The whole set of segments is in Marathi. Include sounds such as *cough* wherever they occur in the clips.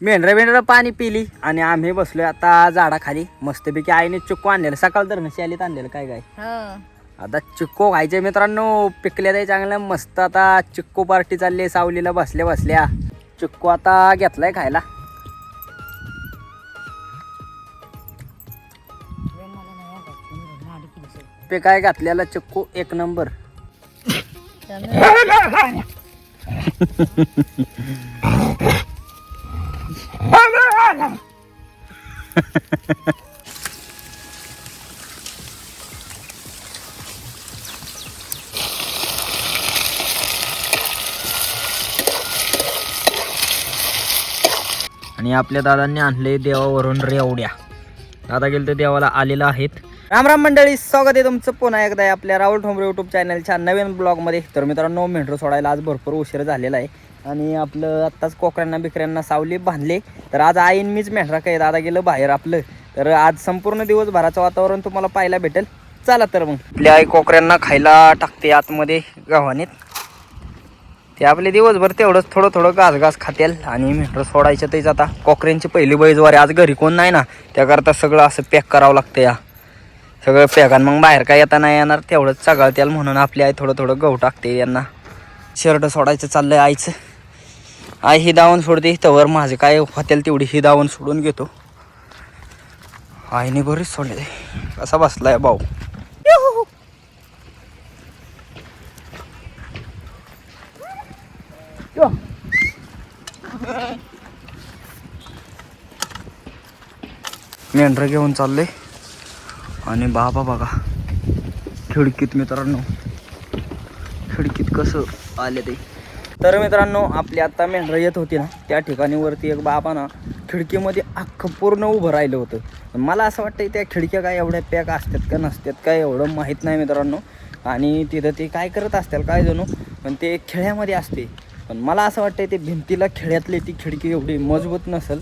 मेंढरा मेंढरा पाणी पिली आणि आम्ही बसलोय आता झाडाखाली. मस्तपैकी आईने चिक्कू आणलेलं. सकाळ तर नशी आलीत आणलेलं काय काय? हो. आता चिक्को खायचे मित्रांनो पिकल्या ते चांगलं. मस्त आता चिक्को पार्टी चालली सावलीला बसल्या बसल्या. चिक्को आता घेतलाय खायला. पे काय घातलेला चिक्कू एक नंबर. *laughs* *laughs* आणि आपल्या दादांनी आणले देवावरून रेवड्या. दादा गेलं तर देवाला आलेला आहेत. राम राम मंडळी स्वागत आहे तुमचं पुन्हा एकदा आहे आपल्या राहुल ठोंबरे युट्यूब चॅनलच्या नवीन ब्लॉगमध्ये तर मित्रांनो मेंढरू सोडायला आज भरपूर उशीर झालेला आहे. आणि आपलं आत्ताच कोकऱ्यांना बिकऱ्यांना सावली बांधले. तर आज आईन मीच मेंढरा काय दादा गेलं बाहेर आपलं. तर आज संपूर्ण दिवसभराचं वातावरण तुम्हाला पाहायला भेटेल. चला तर मग. आपल्या आई कोकऱ्यांना खायला टाकते आतमध्ये गव्हाणीत. ते आपले दिवसभर तेवढंच थोडं थोडं घास खात्याल खातील आणि मेंढरं सोडायचं तेच आता. कोकऱ्यांची पहिली बैजवारी आज घरी कोण नाही ना. त्याकरता सगळं असं पॅक करावं लागतं या. सगळं पॅकान मग बाहेर काय येता नाही येणार. तेवढंच सगळं म्हणून आपली आई थोडं थोडं गहू टाकते यांना. शर्ट सोडायचं चाललंय आईचं. आई ही दावण सोडते तवर माझे काय होतील तेवढी ही दावण सोडून घेतो. आईने बरीच सोडले. कसा बसलाय भाऊ? मेंढरं घेऊन चालले. आणि बाबा बघा खिडकीत मित्रांनो खिडकीत कसं आले ते. तर मित्रांनो आपली आत्ता मेंढर येत होती ना त्या ठिकाणी वरती एक बाबा ना खिडकीमध्ये अख्खं पूर्ण उभं राहिलं होतं. पण मला असं वाटतं त्या खिडक्या काय एवढ्या पॅक असतात का नसतात काय एवढं माहीत नाही मित्रांनो. आणि तिथं ते काय करत असतील काय जणू पण ते खेळ्यामध्ये असते. पण मला असं वाटतं ते भिंतीला खेळ्यातली ती खिडकी एवढी मजबूत नसेल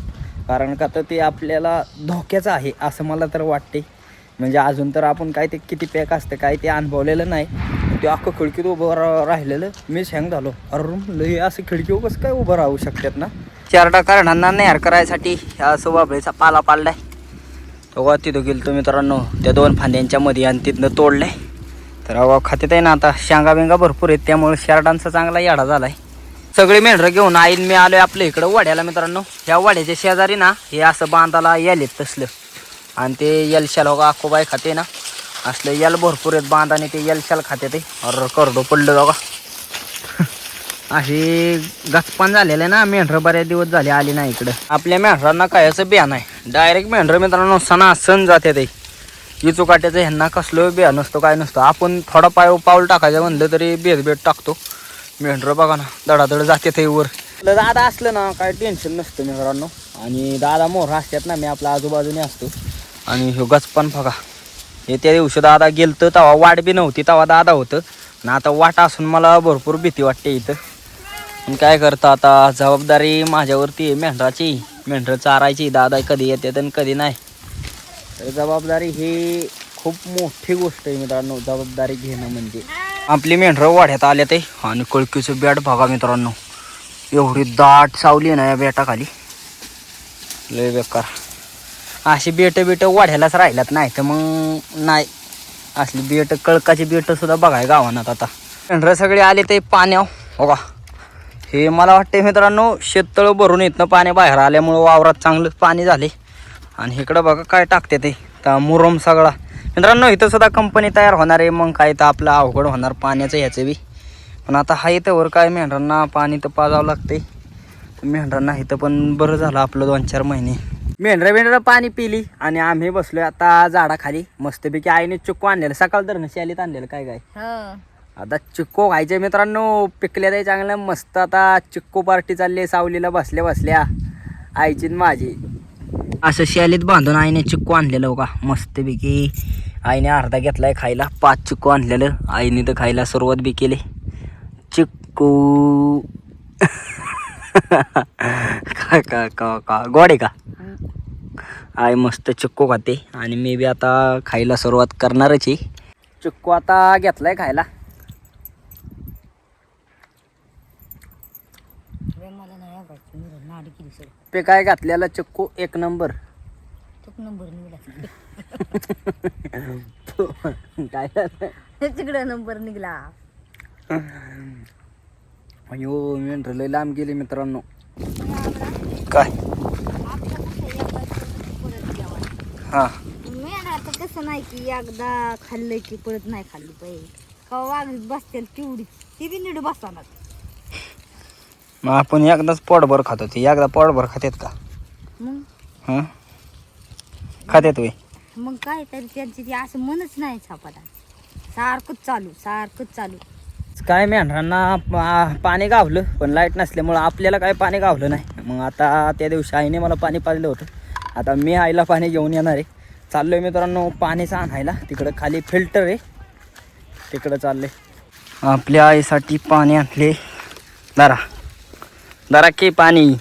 कारण का तर ते आपल्याला धोक्याचं आहे असं मला तर वाटते म्हणजे अजून तर आपण काय ते किती पॅक असतं काय ते अनुभवलेलं नाही. ते अख्खं खिडकीत उभं राहिलेलं. मी हँग झालो. अरे लय असं खिडकीवर कसं काय उभं राहू शकतात ना? चारटा कारणांना नेहार करायसाठी ह्या असं बाबळीचा पाला पाडलाय. तो तिथं गेलो तो मित्रांनो. त्या दोन फांद्यांच्या मध्ये आणि तिथनं तोडलंय. तर अगं खात्यात आहे ना आता. शेंगा बिंगा भरपूर आहेत. त्यामुळे शारडांचा चांगला याडा झालाय. सगळे मेंढरं घेऊन आईन मी आलोय आपल्या इकडं वाड्याला मित्रांनो. ह्या वाड्याच्या शेजारी ना हे असं बांधाला यालेत तसलं. आणि ते यलशाल हो का आखोबाई खाते ना. असलं यल भरपूर आहेत बांधाने ते ते यलशाल खाते ते अर करडो पडलं बघा. अशी गचपान झालेलं आहे ना मेंढरं बऱ्याच दिवस झाले आली नाही इकडं. आपल्या मेंढरांना काय असं बिया नाही डायरेक्ट मेंढरं मित्रांनो सणा सण जाते ते. इचू काट्याचं ह्यांना कसलं बिया नसतो काय नसतं. आपण थोडा पाय पाऊल टाकायचं म्हणलं तरी बेद टाकतो. मेंढरं बघा ना दडादड जाते ते वर. दादा असलं ना काय टेन्शन नसतं मित्रांनो. आणि दादा मोर असतात ना मी आपल्या आजूबाजूने असतो. आणि ह्यो गचपण बघा. हे त्या दिवशी दादा गेलतं तेव्हा वाट बी नव्हती तेव्हा दादा होतं. ना आता वाट असून मला भरपूर भीती वाटते इथं. पण काय करतं आता जबाबदारी माझ्यावरती आहे मेंढराची. मेंढरं चारायची दादा कधी येते आणि कधी नाही. तर जबाबदारी ही खूप मोठी गोष्ट आहे मित्रांनो जबाबदारी घेणं म्हणजे. आपली मेंढरं वाढ्यात आल्या ते. आणि कळकीचं बॅट बघा मित्रांनो. एवढी दाट सावली आहे ना या बेटाखाली. लय बेकार. अशी बेट बेट वाढ्यालाच राहिल्यात नाही तर मग नाही. असली बेट कळकाची बेट सुद्धा बघाय गावानात आता. मेंढरं सगळे आले ते पाण्याव हो का? हे मला वाटते मित्रांनो शेततळं भरून येत ना पाणी बाहेर आल्यामुळं वावरात चांगलंच पाणी झाले. आणि इकडं बघा काय टाकते ते. तर मुरम सगळा. मित्रांनो इथं सुद्धा कंपनी तयार होणार आहे. मग काय तर आपलं अवघड होणार पाण्याचं ह्याचं बी. पण आता हा इथं वर काय मेंढरांना पाणी तर पाजावं लागते मेंढरांना इथं पण बरं झालं आपलं दोन चार महिने. मेंढरा मेंढरा पाणी पिली आणि आम्ही बसलोय आता झाडाखाली. मस्तपैकी आईने चिक्कू आणलेलं. सकाळ तर नशी आलीत आणलेलं काय काय? हो. आता चिक्को खायचे मित्रांनो पिकल्या ते चांगलं मस्त आता चिक्को पार्टी चालली आहे सावलीला बसल्या बसल्या. आईची न माझी. असं शालीत बांधून आईने चिक्को आणलेलं का मस्तपैकी आईने अर्धा घेतलाय खायला पाच चिक्को आणलेलं. आईने तर खायला सुरुवात बी केली. चिक्कू. *laughs* का *laughs* का का? का गोड आहे का? आई मस्त चिक्को खाते. आणि मी बी आता खायला सुरुवात करणारच आहे. चिक्कू आता घेतलाय खायला. टप्पे काय घातलेला चक्कू? एक नंबर. *laughs* काय? *laughs* तिकडे नंबर निघला. अयो मेंढर लय लांब गेली मित्रांनो. काय? हा. आता तसं नाही की एकदा खाल्लं की परत नाही खाल्ली पाहिजे का वागत बसतील तेवढी. ती बी नीट बसणार. मग आपण एकदाच पोटभर खातो. ते एकदा पोटभर खात्यात का? मग? हं? खात्यात वय मग काय तरी त्यांची ती असं मनच नाही छापाला सारखंच चालू सारखंच चालू. काय मेंढरांना पा- पाणी गावलं पण लाइट नसल्यामुळं आपल्याला काय पाणी गावलं नाही. मग आता त्या दिवशी आईने मला पाणी पाजलं होतं. आता मी आईला पाणी घेऊन येणार आहे. चाललोय मित्रांनो पाणीचं आणायला तिकडं खाली फिल्टर आहे. तिकडं चाललंय. आपल्या आईसाठी पाणी आणले. दरा. दरा की पाणी?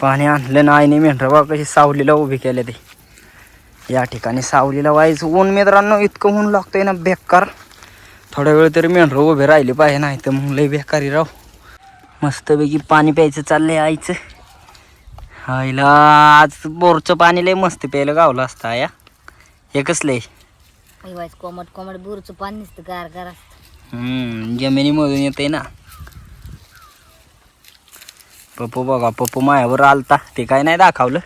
पाणी आणलं ना आईने मेंढरं कशी सावलीला उभी केले ते. या ठिकाणी सावलीला वाईज ऊन मित्रांनो इतकं ऊन लागतंय ना बेकार. थोड्या वेळ तरी मेंढरं उभे राहिले पाहिजे नाही तर मग लय बेकारी राव मस्तपैकी पाणी प्यायचं चाललंय आईचं. आईला आज बोरचं पाणी लय मस्त प्यायला गावलं असतं या हे कसलंय कोमट कोमट बुरचं पाणी नुसतं गार गार हम्म, जमिनीमधून येते ना. पप्पू बघा पप्पू मायावर आलता ते काय नाही दाखवलं.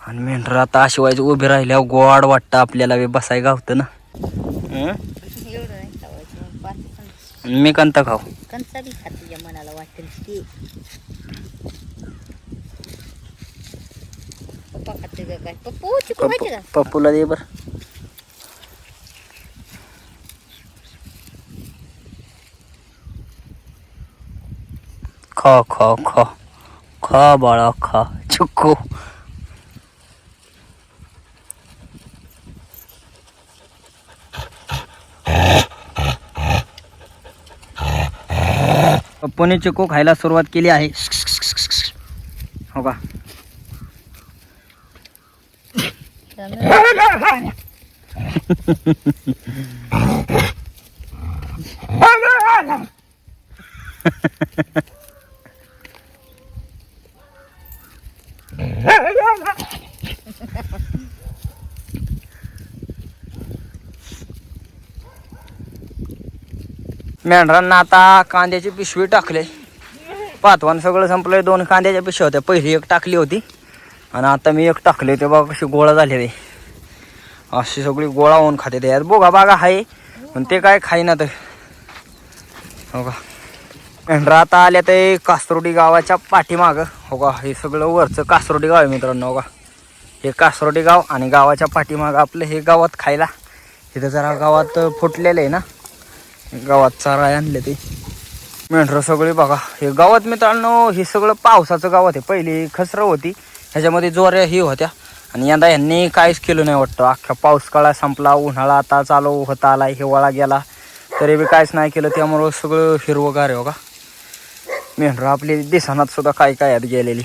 आणि मेंढर आता शिवायचं उभे राहिल्यावर गोड वाटतं आपल्याला बसाय गावतं ना हं? एवढं नाही खावायचं मग पाच पण आणि मी कंत खाऊ. कंचा बी खा तुझ्या मनाला वाटेल ते. पप्पा खाते का काय? पप्पू चिकू का? पप्पूला दे बर. ख ख ख. ख बाळा ख. चुक्कू पप्पूने चिकू खायला सुरुवात केली आहे. हो का? *laughs* *laughs* मेंढरांना आता कांद्याची पिशवी टाकले. पातवान सगळं संपलंय. दोन कांद्याच्या पिशव्या होत्या. पहिली एक टाकली होती. आणि आता मी एक टाकले ते बघा कशी गोळा झाले ते अशी सगळी गोळा होऊन खाते ते. यात बोगा बागा आहे. पण ते काय खाईना तर. हो का मेंढरा आता आल्या ते कासरोडी गावाच्या पाठीमागं. हो का हे सगळं वरचं कासरोडी गाव आहे मित्रांनो. हो का हे कासरोडी गाव आणि गावाच्या पाठीमागं आपलं हे गावात खायला. इथं जरा गावात फुटलेलं आहे ना. गावात चारा आणले ते. मेंढरं सगळे बघा. हे गावात मित्रांनो हे सगळं पावसाचं गावात आहे. पहिली खसरं होती. ह्याच्यामध्ये जोऱ्या ही होत्या. आणि यंदा ह्यांनी काहीच केलं नाही वाटतं. अख्खा पाऊस काळा संपला उन्हाळा आता चालू होता आला हिवाळा गेला. तरी बी काहीच नाही केलं. त्यामुळं सगळं हिरवगार आहे हो का मेंढरं आपली दिसनात सुद्धा काय काय यात गेलेली.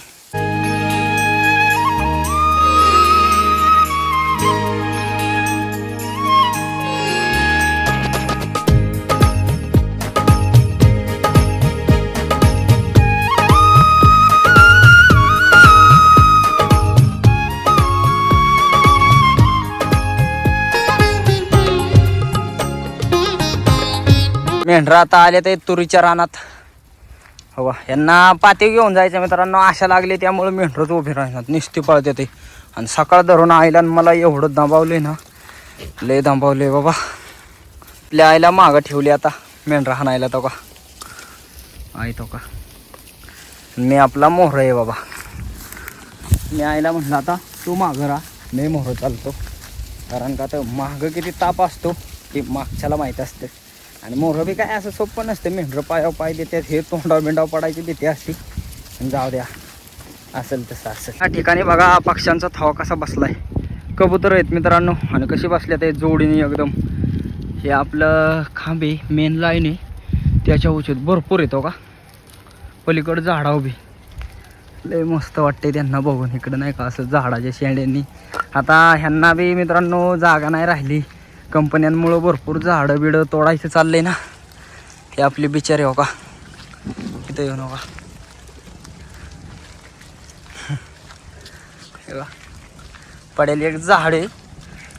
मेंढरं आता आले ते तुरीच्या रानात. हो यांना पाते घेऊन जायचं मित्रांनो आशा लागली त्यामुळे मेंढरच उभे राहणार निस्ती पळते ते. आणि सकाळ धरून आईला आणि मला एवढं दबावले ना लय दबावले बाबा. आपल्या आईला मागं ठेवली आता मेंढरा हाणायला तो का? आई तो का? मी आपला मोहर आहे बाबा. मी आईला म्हणलं आता तू मागं राहा मी मोहर चालतो. कारण का तर मागं किती ताप असतो ते मागच्याला माहीत असते आणि मोहरं बी काय असं सोपं नसतं. मेंढरं पायावर पाय देतात. हे तोंडाव बिंडाव पडायची भीती असते. जाऊ द्या. असेल तसं असेल. या ठिकाणी बघा पक्ष्यांचा थावा कसा बसलाय. कबूतर आहेत मित्रांनो. आणि कशी बसल्या ते जोडीने एकदम. हे आपलं खांबे मेन लाईन आहे. त्याच्या उचित भरपूर येतो हो का? पलीकडं झाडा उभी लय मस्त वाटते त्यांना बघून. इकडं नाही का असं झाडाच्या शेंड्यांनी. आता ह्यांना बी मित्रांनो जागा नाही राहिली. कंपन्यांमुळं भरपूर झाडं बिडं तोडायचं चाललंय ना. ते आपले बिचारे हो का. इथं येऊ नका हो पडेल एक झाड आहे.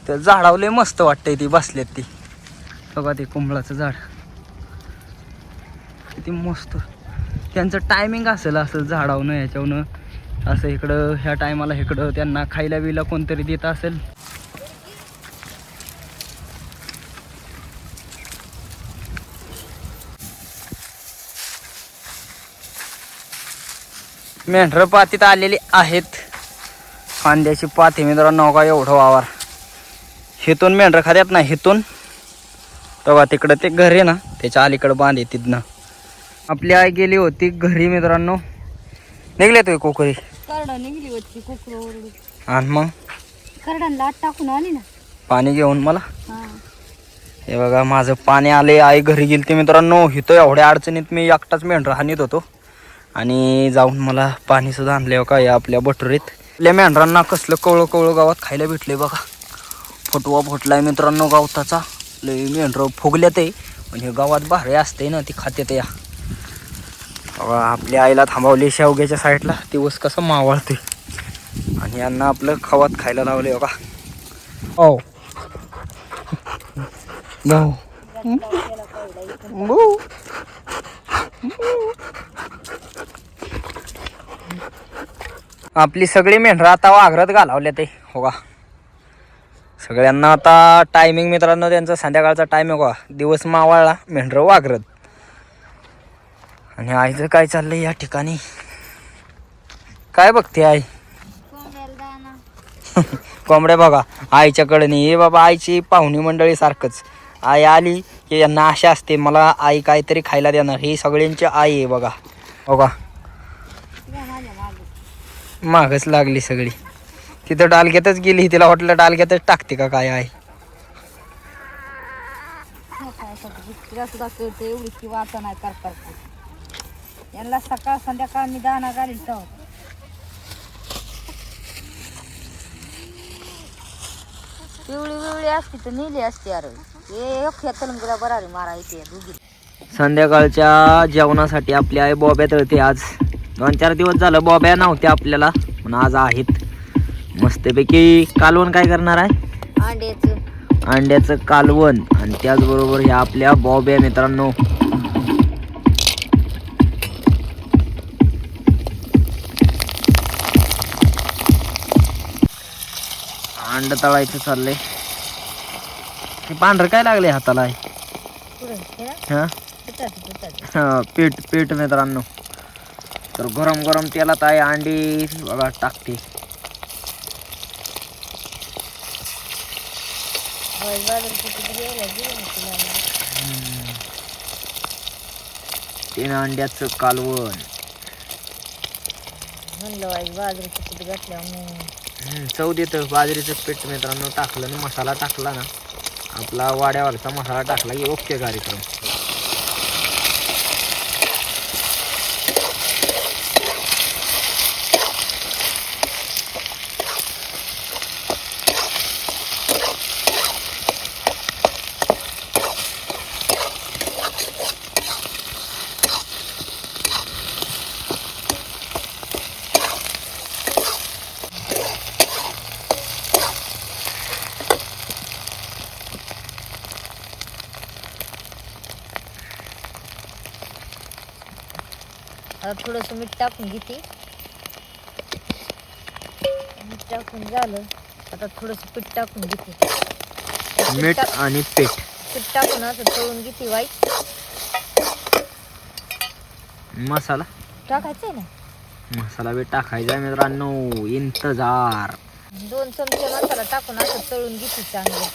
त्या झाडावले मस्त वाटतंय ती बसलेत ती. बघा ते कुंबळाचं झाड. किती मस्त. त्यांचं टायमिंग असेल असं झाडावनं ह्याच्यावनं असं इकडं ह्या टायमाला इकडं त्यांना खायला बिला कोणतरी देत असेल. मेंढरं पातीत आलेली आहेत. कांद्याची पाती मित्रांनो का एवढं वावर. हिथून मेंढरं खात्यात ना हिथून तेव्हा तिकडं ते घर आहे ना त्याच्या अलीकडं बांधे तिथनं. आपली आई गेली होती घरी मित्रांनो. निघले तुम्ही कोकरी? करडा निघली होती कुकर ओरडू आणि मग? करडांना आत टाकून आली ना. पाणी घेऊन मला? हा. हे बघा माझं पाणी आले आई घरी गेली ते मित्रांनो. इथं एवढ्या अडचणीत मी एकटाच मेंढर हानीत होतो. आणि जाऊन मला पाणी सुद्धा आणले का या आपल्या बटुरीत. आपल्या मेंढरांना कसलं कवळं कवळं गावात खायला भेटले बघा. फुटवा फुटलाय मित्रांनो गावताचा. लय मेंढरं फुगल्यात आहे. म्हणजे गावात भारे असते ना ती खात्यात या. आपल्या आईला थांबवली शेवग्याच्या साईडला. दिवस कसं मावळते आणि यांना आपलं खवात खायला लावले बघा. हो गाव आपली सगळी मेंढरं आता वाघरात घालावल्या ते हो का? सगळ्यांना आता टायमिंग मित्रांनो त्यांचा संध्याकाळचा टायमिंग हो दिवस मावळला मेंढरं वाघरत. आणि आईचं काय चाललंय या ठिकाणी? काय बघते आई? *laughs* कोंबड्या बघा आईच्याकडे नाही हे बाबा आईची पाहुणी मंडळी सारखंच. आई आली की यांना आशा असते मला आई काहीतरी खायला देणार. ही सगळ्यांची आई आहे बघा. बघा. मागच लागली सगळी. तिथं डालक्यातच गेली तिला वाटलं डालक्यातच टाकते का काय आहे यांना सकाळ संध्याकाळ मी दाना घालील तर पिवळी पिवळी असती तर नेली असती अरे. संध्याकाळच्या जेवणासाठी आपली आई बॉब्या तळते आज. दोन चार दिवस झालं बॉब्या नव्हत्या आपल्याला पण आज आहेत. मस्तपैकी कालवण काय करणार आहे? अंड्याचं अंड्याचं कालवण. आणि त्याचबरोबर ह्या आपल्या बॉब्या मित्रांनो. अंड तळायचं चाललंय. हे पांढरं काय लागले हाताला? हे? हा पीठ पीठ मित्रांनो. तर गरम गरम तेलात आहे अंडी बघा टाकते. तीन अंड्याचं कालवण. चव देतं बाजरीचं पीठ मित्रांनो टाकलं ना मसाला टाकला ना. आपला वाड्यावरचा मसाला टाकला की ओके कार्यक्रम. थोडंसं मीठ टाकून घेते. मीठ टाकून झालं आता थोडंसं पीठ टाकून घेते. मीठ आणि पीठ. पीठ टाकून असं तळून घेते वाईट. मसाला? टाकायचं ना? मसाला बी टाकायचा मित्रांनो. इंतजार. दोन चमचे मसाला टाकून असं तळून घेते चांगलं.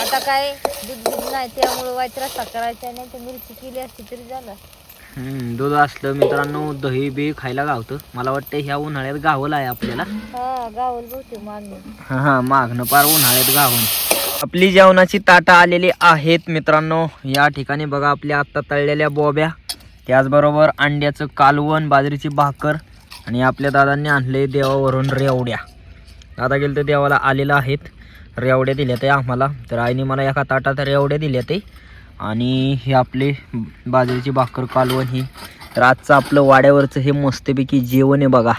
आता काय? दूध दूध नाही त्यामुळं वाईट रस्ता करायचा नाही तर मिरची केली असती तरी झालं. हम्म, दूध असलं मित्रांनो दही बी खायला गावतं. मला वाटतं ह्या उन्हाळ्यात गावलं आहे आपल्याला. हा गावल बहुतेक मागणी. हा हा मागणं पार उन्हाळ्यात गावून आपली जेवणाची ताटं आलेली आहेत मित्रांनो. या ठिकाणी बघा आपल्या आत्ता तळलेल्या बोब्या. त्याचबरोबर अंड्याचं कालवण बाजरीची भाकर आणि आपल्या दादांनी आणले देवावरून रेवड्या. दादा गेलं तर देवाला आलेलं आहेत. रेवड्या दिल्या ते आम्हाला. तर आईने मला एका ताटात रेवड्या दिल्या ते आणि हे आपले बाजरीची भाकर कालवण ही. तर आजचं आपलं वाड्यावरचं हे मस्तपैकी जेवण आहे बघा.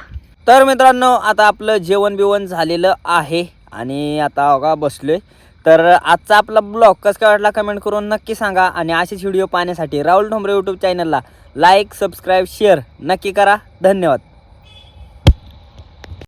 तर मित्रांनो आता आपलं जेवण बिवण झालेलं आहे. आणि आता बघा बसलोय. तर आजचा आपला ब्लॉग कसं काय वाटला कमेंट करून नक्की सांगा. आणि असेच व्हिडिओ पाहण्यासाठी राहुल ठोंबरे यूट्यूब चॅनलला लाईक सबस्क्राईब शेअर नक्की करा. धन्यवाद.